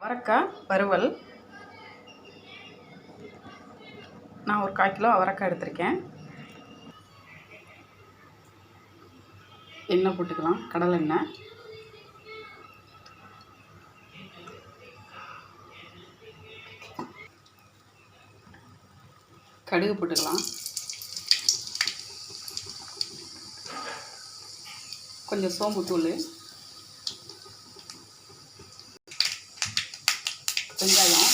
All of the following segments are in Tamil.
அவரைக்காய் வறுவல். நான் ஒரு கால் கிலோ அவரைக்காய் எடுத்திருக்கேன். எண்ணெய் போட்டுக்கலாம் கடலை எண்ணெய். கடுகு போட்டுக்கலாம். கொஞ்சம் சோம்பு தூள். வெங்காயம்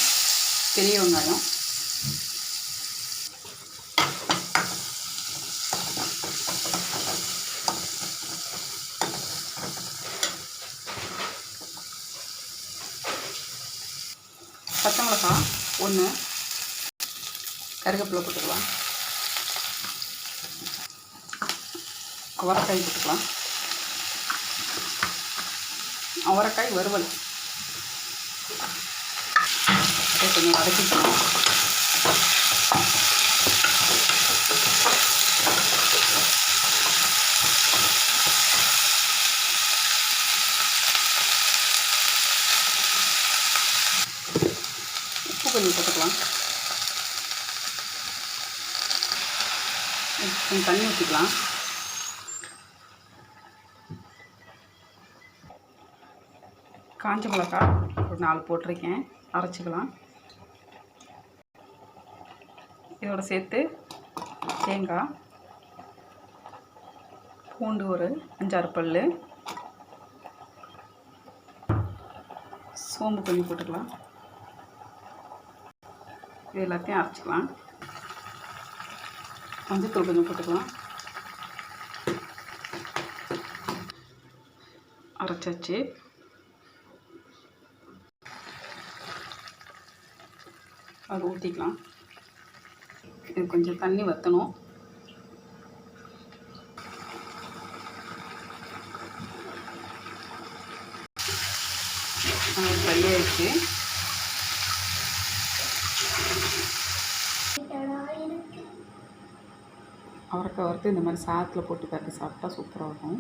பெரிய வெங்காயம். பச்சை மிளகா ஒன்று கருவேப்பிலை போட்டுக்கலாம். அவரைக்காய் போட்டுக்கலாம். அவரைக்காய் வறுவல். அப்படியே கொஞ்சம் வதக்கிக்கணும் உப்பு கொஞ்சம் போட்டுக்கலாம். கொஞ்சம் தண்ணி ஊற்றிக்கலாம் காஞ்ச மிளகா ஒரு நாலு போட்டிருக்கேன். அரைச்சிக்கலாம். இதோட சேர்த்து தேங்காய் பூண்டு ஒரு அஞ்சாறு பல் சோம்பு கொஞ்சம் போட்டுக்கலாம். இது எல்லாத்தையும் அரைச்சிக்கலாம். மஞ்சத்தூள் கொஞ்சம் போட்டுக்கலாம். அரைச்சாச்சு. அது ஊற்றிக்கலாம் இது கொஞ்சம் தண்ணி வற்றணும் ஃப்ரை ஆயிடுச்சு அவரைக்காய் வறுத்து இந்த மாதிரி சாதத்தில் போட்டு தட்டி சாப்பிட்டா சூப்பராக இருக்கும்.